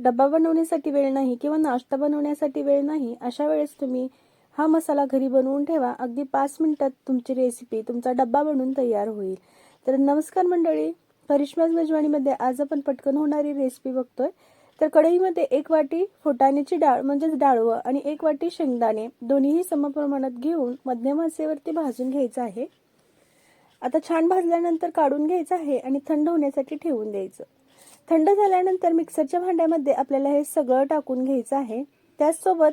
डब्बा बनवण्यासाठी वेळ नाही किंवा नाश्ता बनवण्यासाठी वेळ नाही अशा वेळेस तुम्ही हा मसाला घरी बनवून ठेवा. अगदी पाच मिनिटात तुमची रेसिपी तुमचा डब्बा बनवून तयार होईल. तर नमस्कार मंडळी करिश्माज मेजवानीमध्ये आज आपण पटकन होणारी रेसिपी बघतोय. तर कढईमध्ये एक वाटी फुटाण्याची डाळ म्हणजेच डाळवं आणि एक वाटी शेंगदाणे दोन्हीही समप्रमाणात घेऊन मध्यम आचेवरती भाजून घ्यायचं आहे. आता छान भाजल्यानंतर काढून घ्यायचं आहे आणि थंड होण्यासाठी ठेवून द्यायचं. थंड झाल्यानंतर मिक्सरच्या भांड्यामध्ये आपल्याला हे सगळं टाकून घ्यायचं आहे. त्याचसोबत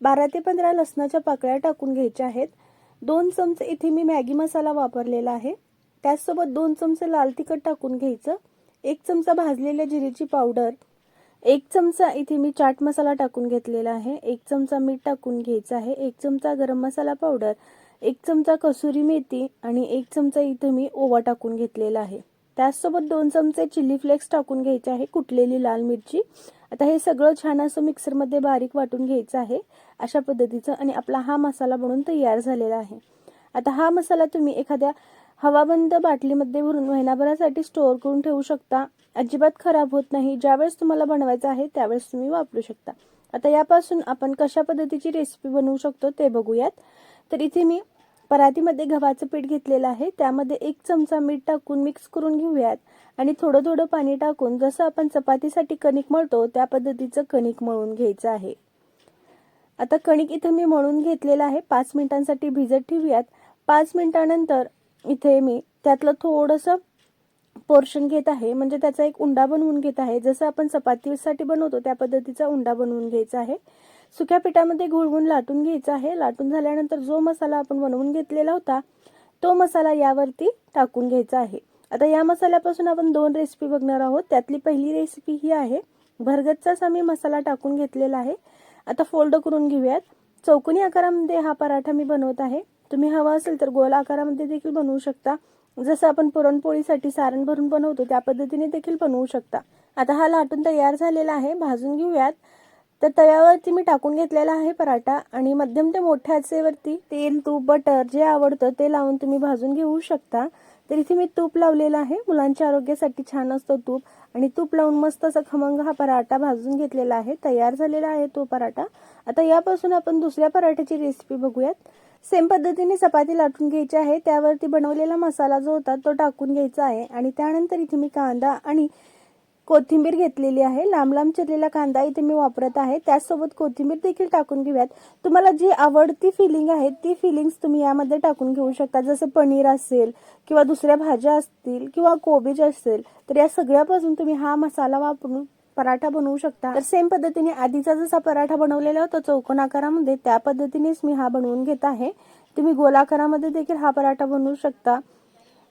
बारा ते पंधरा लसणाच्या पाकळ्या टाकून घ्यायच्या आहेत. दोन चमचे इथे मी मॅगी मसाला वापरलेला आहे. त्याचसोबत दोन चमचे लाल तिखट टाकून घ्यायचं. एक चमचा भाजलेल्या जिरेची पावडर. एक चमचा इथे मी चाट मसाला टाकून घेतलेला आहे. एक चमचा मीठ टाकून घ्यायचं आहे. एक चमचा गरम मसाला पावडर. एक चमचा कसुरी मेथी आणि एक चमचा इथे मी ओवा टाकून घेतलेला आहे. त्याचसोबत दोन चमचे चिली फ्लेक्स टाकून घ्यायचे आहे कुटलेली लाल मिरची. आता हे सगळं छान असं मिक्सरमध्ये बारीक वाटून घ्यायचं आहे अशा पद्धतीचं. आणि आपला हा मसाला बनून तयार झालेला आहे. आता हा मसाला तुम्ही एखाद्या हवाबंद बाटलीमध्ये भरून महिनाभरासाठी स्टोअर करून ठेवू शकता. अजिबात खराब होत नाही. ज्यावेळेस तुम्हाला बनवायचं आहे त्यावेळेस तुम्ही वापरू शकता. आता यापासून आपण कशा पद्धतीची रेसिपी बनवू शकतो ते बघूयात. तर इथे मी परातीमध्ये गव्हाचं पीठ घेतलेलं आहे. त्यामध्ये एक चमचा मीठ टाकून मिक्स करून घेऊयात. आणि थोडं थोडं पाणी टाकून जसं आपण चपातीसाठी कणिक मळतो त्या पद्धतीचं कणिक मळून घ्यायचं आहे. आता कणिक इथे मी मळून घेतलेलं आहे. पाच मिनिटांसाठी भिजत ठेवूयात. पाच मिनिटानंतर इथे मी त्यातलं थोडंसं पोर्शन घेत आहे. म्हणजे त्याचा एक उंडा बनवून घेत आहे. जसं आपण चपातीसाठी बनवतो त्या पद्धतीचा उंडा बनवून घ्यायचा आहे. सुक्या पिठामध्ये गुळगुण लाटून घ्यायचा आहे. लाटून झाल्यानंतर जो मसाला आपण बनवून घेतलेला होता तो मसाला यावरती टाकून घ्यायचा आहे. आता या मसाल्यापासून आपण दोन रेसिपी बघणार आहोत. त्यातली पहिली रेसिपी ही आहे. भरगतचाच आम्ही मसाला टाकून घेतलेला आहे. आता फोल्ड करून घेऊयात. चौकोनी आकारामध्ये हा पराठा मी बनवत आहे. तुम्ही हवा असेल तर गोल आकारामध्ये देखील बनवू शकता. जसं आपण पुरणपोळीसाठी सारण भरून बनवतो त्या पद्धतीने देखील बनवू शकता. आता हा लाटून तयार झालेला आहे. भाजून घेऊयात. तर तव्यावरती मी टाकून घेतलेला आहे पराठा आणि मध्यम ते मोठ्या आचेवरती तेल तूप बटर जे आवडतं ते लावून तुम्ही भाजून घेऊ शकता. तर इथे मी तूप लावलेलं आहे. मुलांच्या आरोग्यासाठी छान असतं तूप. आणि तूप लावून मस्त असा खमंग हा पराठा भाजून घेतलेला आहे. तयार झालेला आहे तो पराठा. आता यापासून आपण दुसऱ्या पराठ्याची रेसिपी बघूयात. सेम पद्धतीने चपाती लाटून घ्यायची आहे. त्यावरती बनवलेला मसाला जो होता तो टाकून घ्यायचा आहे. आणि त्यानंतर इथे मी कांदा आणि कोथिंबीर घेतलेली आहे. लांब लांब चिरलेला कांदा इथे मी वापरत आहे. त्याचसोबत कोथिंबीर देखील टाकून घेऊयात. तुम्हाला जी आवडती फिलिंग आहे ती फिलिंग्स तुम्ही यामध्ये टाकून घेऊ शकता. जसं पनीर असेल किंवा दुसऱ्या भाज्या असतील किंवा कोबीज असेल तर या सगळ्यापासून तुम्ही हा मसाला वापरून पराठा बनवू शकता. तर सेम पद्धतीने आधीचा जसा पराठा बनवलेला होता चौकोन आकारामध्ये त्या पद्धतीनेच मी हा बनवून घेत आहे. तुम्ही गोलाकारामध्ये देखील हा पराठा बनवू शकता.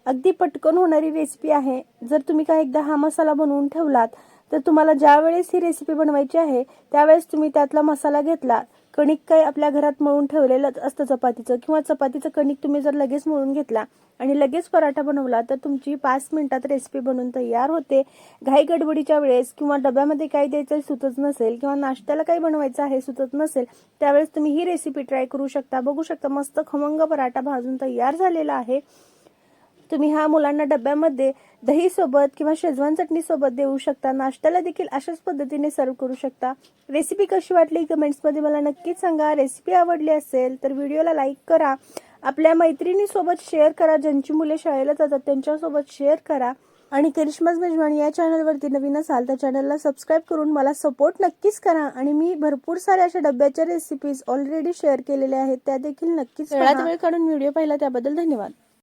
अगदी पटकन होणारी रेसिपी आहे. जर तुम्ही काय एकदा हा मसाला बनवून ठेवलात तर तुम्हाला ज्या वेळेस ही रेसिपी बनवायची आहे त्यावेळेस तुम्ही त्यातला मसाला घेतला. कणिक काही आपल्या घरात मळून ठेवलेलंच असतं चपातीचं किंवा चपातीचं कणिक तुम्ही जर लगेच मळून घेतला आणि लगेच पराठा बनवला तर तुमची पाच मिनिटात रेसिपी बनवून तयार होते. घाई गडबडीच्या वेळेस किंवा डब्यामध्ये काही द्यायचं सुचत नसेल किंवा नाश्त्याला काही बनवायचं आहे सुचत नसेल त्यावेळेस तुम्ही ही रेसिपी ट्राय करू शकता. बघू शकता मस्त खमंग पराठा भाजून तयार झालेला आहे. तुम्ही हा मुलांना डब्यामध्ये दही सोबत किंवा शेजवान चटणी सोबत देऊ शकता. नाश्त्याला देखील अशाच पद्धतीने सर्व करू शकता. रेसिपी कशी वाटली कमेंट्समध्ये मला नक्कीच सांगा. रेसिपी आवडली असेल तर व्हिडिओला लाईक करा. आपल्या मैत्रिणीसोबत शेअर करा. ज्यांची मुले शाळेला जातात त्यांच्यासोबत शेअर करा. आणि करिश्माज मेजवानी या चॅनलवरती नवीन असाल तर चॅनलला सबस्क्राईब करून मला सपोर्ट नक्कीच करा. आणि मी भरपूर साऱ्या अशा डब्याच्या रेसिपीज ऑलरेडी शेअर केलेल्या आहेत. त्या देखील नक्कीच वेळ काढून व्हिडिओ पाहिला त्याबद्दल धन्यवाद.